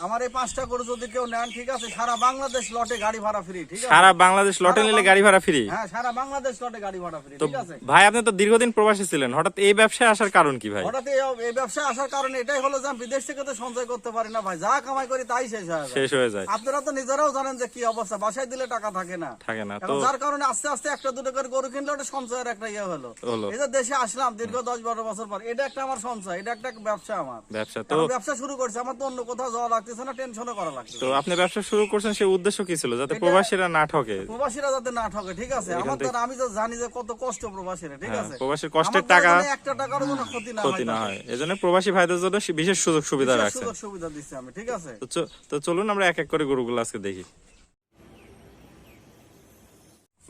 আমার এই পাঁচটা গরু যদি কেউ নেন ঠিক আছে সারা বাংলাদেশ লটে গাড়ি ভাড়া ফ্রি ঠিক আছে? সারা বাংলাদেশ লটে নিলে গাড়ি ভাড়া ফ্রি হ্যাঁ সারা বাংলাদেশ লটে গাড়ি ভাড়া ফ্রি ঠিক আছে? ভাই আপনি তো দীর্ঘদিন প্রবাসী ছিলেন হঠাৎ এই ব্যবসায় আসার কারণ কি ভাই? হঠাৎ এই- এই ব্যবসা আসার কারণে এটাই হলো যে আমি বিদেশ থেকে তো সঞ্চয় করতে পারি না ভাই যা কামাই করি তাই শেষ হয়ে যায়। শেষ হয়ে যায়। আপনারা তো নিজেরাও জানেন যে কি অবস্থা বাসায় দিলে টাকা থাকে না। থাকে না তো যার কারণে আস্তে আস্তে একটা দুটো করে গরু কিনলে ওটা সঞ্চয়ের একটা ইয়ে হলো। এই যে দেশে আসলাম দীর্ঘ দশ বারো বছর পর এটা একটা আমার সঞ্চয় এটা একটা ব্যবসা আমার। ব্যবসা তো ব্যবসা শুরু করছে আমার তো অন্য কোথাও যাওয়া লাগতেছে না টেনশনও করা লাগছে তো আপনি ব্যবসা শুরু করছেন সেই উদ্দেশ্য কি ছিল? যাতে প্রবাসীরা না ঠকে। প্রবাসীরা যাতে না ঠকে ঠিক আছে? আমার তো আমি তো জানি যে কত কষ্ট প্রবাসীরা ঠিক হ্যাঁ, আছে? প্রবাসীর কষ্টের টাকা একটা টাকারও ক্ষতি না ক্ষতি হয় না তাতে। হয়। এজন্য প্রবাসী ভাইদের জন্য বিশেষ সুযোগ সুবিধা রাখছে সুযোগ সুবিধা দিচ্ছি আমি ঠিক আছে? তো তো চলুন আমরা এক এক করে গরুগুলো আজকে দেখি।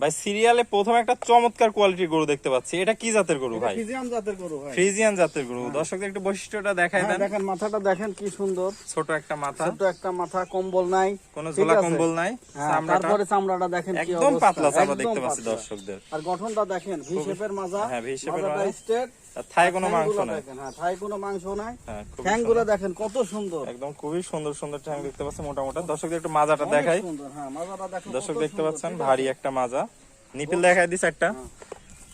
ভাই সিরিয়ালে প্রথম একটা চমৎকার কোয়ালিটির গরু দেখতে পাচ্ছি। এটা কি জাতের গরু ভাই? ফিজিয়াম জাতের গরু ভাই। ফ্রিজিয়ান জাতের গরু। দর্শকদের একটু বৈশিষ্ট্যটা দেখাই হ্যাঁ, দেন। দেখেন মাথাটা দেখেন কি সুন্দর। ছোট একটা মাথা। ছোট একটা মাথা কম্বল নাই। কোনো ঝোলা কম্বল নাই। হ্যাঁ, চামড়াটা তারপরে চামড়াটা দেখেন কি একদম পাতলা চামড়া দেখতে পাচ্ছি দর্শকদের। আর গঠনটা দেখেন ভি শেপের মাজা। হ্যাঁ, এর মাজাটা মাজা। থায় কোনো মাংস নাই। হ্যাঁ থাই কোনো মাংস নাই। হ্যাঁ ঠ্যাংগুলো দেখেন কত সুন্দর। একদম খুবই সুন্দর সুন্দর ঠ্যাং দেখতে পাচ্ছি মোটামোটা। দর্শকদের একটু মাজাটা দেখাই। সুন্দর, হ্যাঁ, মাজাটা দেখেন দর্শক দেখতে পাচ্ছেন ভারী একটা মাজা। নিপিল দেখাই দিস একটা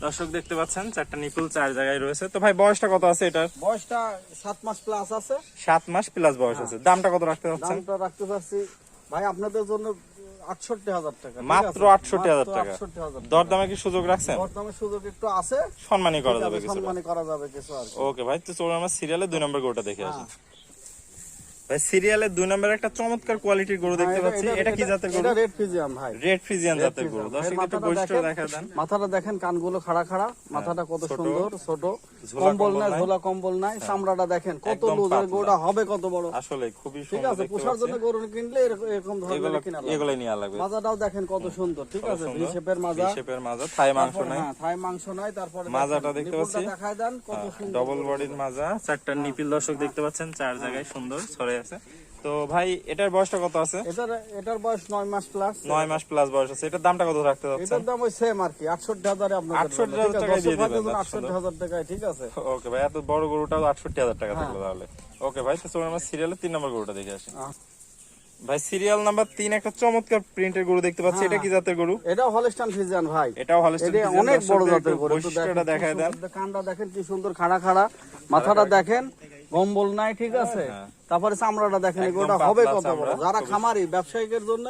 দর্শক দেখতে পাচ্ছেন চারটা নিপিল চার জায়গায় রয়েছে। তো ভাই বয়সটা কত আছে এটার? বয়সটা সাত মাস প্লাস আছে। সাত মাস প্লাস বয়স আছে। দামটা কত রাখতে চাচ্ছেন? দামটা রাখতে চাচ্ছি ভাই আপনাদের জন্য আটষট্টি হাজার টাকা মাত্র আছে? 68,000 টাকা। 68,000 দরদামে কি সুযোগ রাখছেন? সুযোগ একটু আছে। সম্মানই করা যাবে আছে, কিছু সম্মানী করা যাবে কিছু আর ওকে ভাই তো চলুন আমরা সিরিয়ালে দুই নম্বর গরুটা দেখে আসি। হ্যাঁ। ভাই সিরিয়ালে দুই নম্বর একটা চমৎকার কোয়ালিটির গরু দেখতে হ্যাঁ, পাচ্ছি। এটা কি জাতের গরু? এটা রেড ভাই। রেড ফ্রিজিয়ান জাতের গরু। দর্শক একটু বৈশিষ্ট্য দেখা দেন মাথাটা দেখেন কানগুলো খাড়া খাড়া। মাথাটা কত সুন্দর ছোট। কম্বল নাই। ঝোলা কম্বল নাই চামড়াটা দেখেন কত লুজের গোড়া হবে কত বড়। আসলে খুবই ঠিক আছে পোষার জন্য গরু কিনলে এরকম- ধরনের কিনা লাগবে। এগুলাই নিয়ে লাগবে। মাজাটাও দেখেন কত সুন্দর ঠিক আছে ভি শেপের মাজা। শেপের মাজা থাই মাংস নাই। হ্যাঁ, থাই মাংস নাই তারপরে মাজাটা দেখতে পাচ্ছি। দেখায় দেন কত সুন্দর। ডবল বডির মাজা চারটা নিপিল দর্শক দেখতে পাচ্ছেন চার জায়গায় সুন্দর ছড়ে আছে। তো ভাই এটার বয়সটা কত আছে? এটার এটার বয়স নয় মাস প্লাস নয় মাস প্লাস বয়স আছে। এটার দামটা কত রাখতে যাচ্ছেন এটার দাম ওই সেম আর কি আটষট্টি হাজারে আপনার 68,000 টাকায় দিয়ে দিবেন, আটষট্টি হাজার টাকায় ঠিক আছে। ওকে ভাই এত বড় গরুটাও আটষট্টি হাজার টাকা থাকল তাহলে। ওকে ভাই তো চলুন আমরা সিরিয়ালের তিন নম্বর গরুটা দেখে আসি। ভাই সিরিয়াল নাম্বার তিন একটা চমৎকার প্রিন্টের গরু দেখতে পাচ্ছি। এটা কি জাতের গরু? এটাও হলস্টান ফিজিয়ান ভাই। এটাও হলস্টেইন এটা ফ্রিজিয়ান। অনেক বড় জাতের গরু। বৈশিষ্ট্যটা দেখায় দেন। কানটা দেখেন কি সুন্দর খাড়া খাড়া। মাথাটা দেখেন। গম্বল নাই ঠিক আছে? তারপরে চামড়াটা দেখেন ওটা হবে কত বড়? যারা খামারি ব্যবসায়ীদের জন্য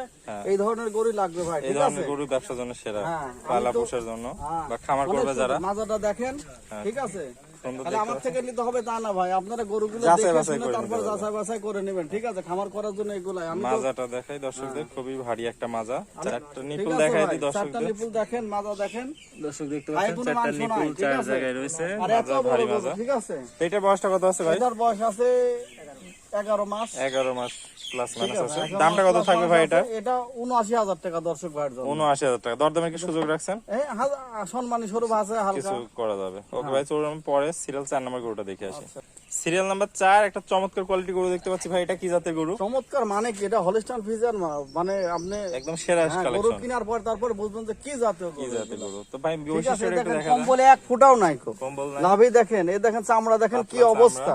এই ধরনের গরু লাগবে ভাই ঠিক আছে? গরু ব্যবসার জন্য সেরা হ্যাঁ, পালা পোষার জন্য হ্যাঁ, বা খামার করবে যারা। হ্যাঁ। মাজাটা দেখেন ঠিক আছে? তাহলে আমার থেকে নিতে হবে তা না ভাই। আপনারা গরুগুলো দেখে শুনে তারপর যাচাই বাছাই করে নেবেন ঠিক আছে? খামার করার জন্য এগুলাই। আমি মাজাটা দেখাই দর্শকদের খুবই ভারী একটা মাজা। চারটা ঠিক নিপুল দেখাই চারটা নিপুল দেখেন মাজা দেখেন। দর্শক দেখতে পাচ্ছেন চারটা নিপুল চার জায়গায় রয়েছে। মাজা ভারী মাজা। ঠিক আছে? এটার বয়সটা কত আছে ভাই? এটার বয়স আছে এগারো মাস। এগারো মাস। প্লাস মাইনাস আছে, আছে। দামটা কত থাকবে ভাই এটা? এটা উনআশি হাজার টাকা দর্শক ভাইয়ের জন্য। উনআশি হাজার টাকা। দরদামে কি সুযোগ রাখছেন? এই সম্মানী স্বরূপ আছে হালকা। কিছু করা যাবে। ওকে হ্যাঁ। ভাই চলুন পরে সিরিয়াল চার নম্বর গরুটা দেখে আসি। সিরিয়াল নাম্বার চার একটা চমৎকার কোয়ালিটি গরু দেখতে পাচ্ছি ভাই। এটা কি জাতের গরু? চমৎকার মানে কি? এটা হলিস্টান ফিজার মানে আপনি একদম সেরা হ্যাঁ, গরু কেনার পর তারপর বুঝবেন যে কি জাতীয় কি জাতের গরু? তো ভাই দেখেন কম্বলে এক ফুটাও নাই কম্বল নাই। লাভই দেখেন এই দেখেন চামড়া দেখেন কি অবস্থা।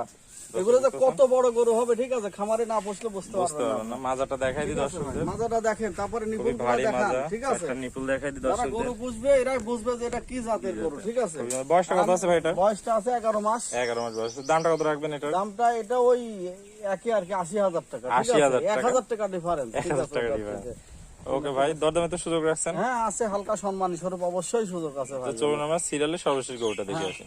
এগুলো যে কত বড় গরু হবে ঠিক আছে? খামারে না বসলে বুঝতে পারবেন না। মাজাটা দেখাই দিই দর্শকদের। মাজাটা দেখেন তারপরে নিপুল দেখান ঠিক আছে? একটা নিপুল দেখাই দর্শকদের। গরু বুঝবে এরাই বুঝবে যে এটা কি জাতের গরু ঠিক আছে? বয়সটা কত আছে ভাই এটা? বয়সটা আছে এগারো মাস। এগারো মাস বয়স। দামটা কত রাখবেন এটা দামটা এটা ওই একই আর কি টাকা ঠিক 80,000 এক টাকা? টাকা ডিফারেন্স। ওকে ভাই দরদামে তো সুযোগ রাখছেন। হ্যাঁ আছে হালকা সম্মান স্বরূপ অবশ্যই সুযোগ আছে ভাই। চলুন আমরা সিরিয়ালের সর্বশেষ গরুটা দেখে হ্যাঁ। আসি।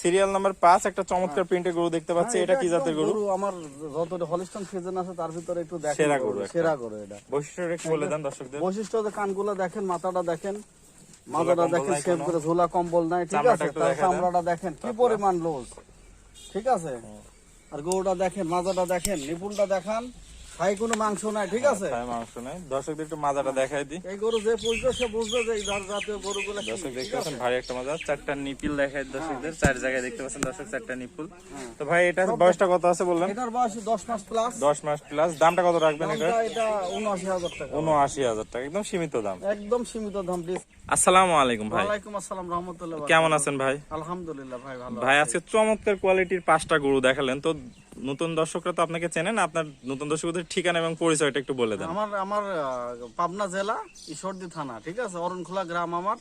সিরিয়াল নাম্বার পাঁচ একটা চমৎকার প্রিন্টের গরু দেখতে পাচ্ছি হ্যাঁ, এটা কি জাতের গরু? আমার যত হলিস্টন সিজন আছে তার ভিতরে একটু দেখেন সেরা গরু সেরা গরু এটা। বৈশিষ্ট্যটা একটু বলে দেন দর্শকদের। বৈশিষ্ট্য যে কানগুলো দেখেন মাথাটা দেখেন। মাথাটা দেখেন শেপ করে ঝোলা কম্বল নাই ঠিক আছে? তার চামড়াটা দেখেন কি পরিমাণ লোজ ঠিক আছে? আর গরুটা দেখেন মাজাটা দেখেন নিপুণটা দেখান। খাই কোনো মাংস নাই ঠিক আছে? মাংস নাই। দর্শকদের একটু মাজাটা দেখাই দিই। এই গরু যে সে বুঝবে যে এই জাত- জাতীয় গরুগুলো দর্শক দেখতে পাচ্ছেন ভারী একটা মাজা চারটা নিপিল দেখায় দর্শকদের চার জায়গায় দেখতে পাচ্ছেন দর্শক চারটা নিপুল। তো ভাই এটা বয়সটা কত আছে বললেন? এটার বয়স দশ মাস প্লাস দশ মাস প্লাস দামটা কত রাখবেন এটা এটা উনআশি হাজার টাকা। উনআশি হাজার টাকা একদম সীমিত দাম। একদম সীমিত দাম প্লিজ আসসালামু আলাইকুম ভাই। ওয়ালাইকুম আসসালাম রহমতুল্লাহ কেমন আছেন ভাই? আলহামদুলিল্লাহ ভাই ভালো ভাই আজকে চমৎকার কোয়ালিটির পাঁচটা গরু দেখালেন। তো নতুন দর্শকরা তো আপনাকে চেনেন আপনার নতুন দর্শকদের ঠিকানা এবং পরিচয়টা একটু বলে দেন। আমার আমার পাবনা জেলা ঈশ্বরদী থানা ঠিক আছে? অরণখোলা গ্রাম আমার।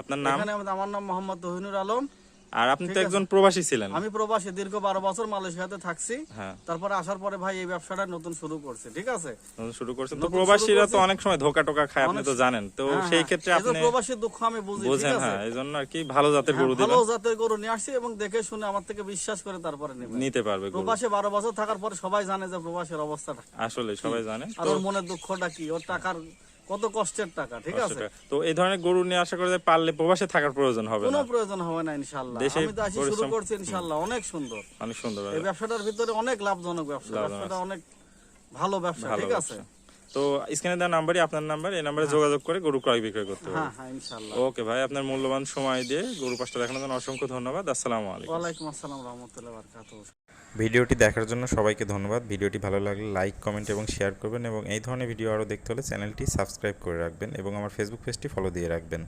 আপনার নাম? আমার নাম মোহাম্মদ তহিনুর আলম। আর আপনি তো একজন প্রবাসী ছিলেন। আমি প্রবাসী দীর্ঘ বারো বছর মালয়েশিয়াতে থাকছি। হ্যাঁ। তারপরে আসার পরে ভাই এই ব্যবসাটা নতুন শুরু করছে ঠিক আছে? নতুন শুরু করছেন। তো প্রবাসীরা তো অনেক সময় ধোকা টোকা খায় আপনি তো জানেন। তো হ্যাঁ, সেই হ্যাঁ। ক্ষেত্রে আপনি প্রবাসীর দুঃখ আমি বুঝি বোঝেন হ্যাঁ এই জন্য আর কি ভালো জাতের হ্যাঁ, গরু ভালো দিবেন জাতের গরু নিয়ে আসছি এবং দেখে শুনে আমার থেকে বিশ্বাস করে তারপরে নেবে নিতে পারবে প্রবাসে বারো বছর থাকার পরে সবাই জানে যে প্রবাসের অবস্থাটা। আসলে সবাই জানে। আর ওর মনের দুঃখটা কি? ওর টাকার কত কষ্টের টাকা ঠিক আছে? তো এই ধরনের গরু নিয়ে আশা করি যে পারলে প্রবাসে থাকার প্রয়োজন হবে কোনো প্রয়োজন হবে না ইনশাল্লাহ দেশে আমি তো আসি শুরু করছি ইনশাল্লাহ অনেক সুন্দর। অনেক সুন্দর এই ব্যবসাটার ভিতরে অনেক লাভজনক ব্যবসা। ব্যবসাটা অনেক ভালো ব্যবসা ঠিক আছে। তো স্ক্রিনে দেওয়া নাম্বারই আপনার নাম্বার এই নাম্বারে যোগাযোগ করে গরু ক্রয় বিক্রয় করতে হবে হ্যাঁ হ্যাঁ ওকে ভাই আপনার মূল্যবান সময় দিয়ে গরু পাশটা দেখানোর জন্য অসংখ্য ধন্যবাদ। আসসালামু আলাইকুম। ওয়ালাইকুম আসসালাম রহমতুল্লাহ বারকাতুহ। ভিডিওটি দেখার জন্য সবাইকে ধন্যবাদ। ভিডিওটি ভালো লাগলে লাইক কমেন্ট এবং শেয়ার করবেন এবং এই ধরনের ভিডিও আরও দেখতে হলে চ্যানেলটি সাবস্ক্রাইব করে রাখবেন এবং আমার ফেসবুক পেজটি ফলো দিয়ে রাখবেন।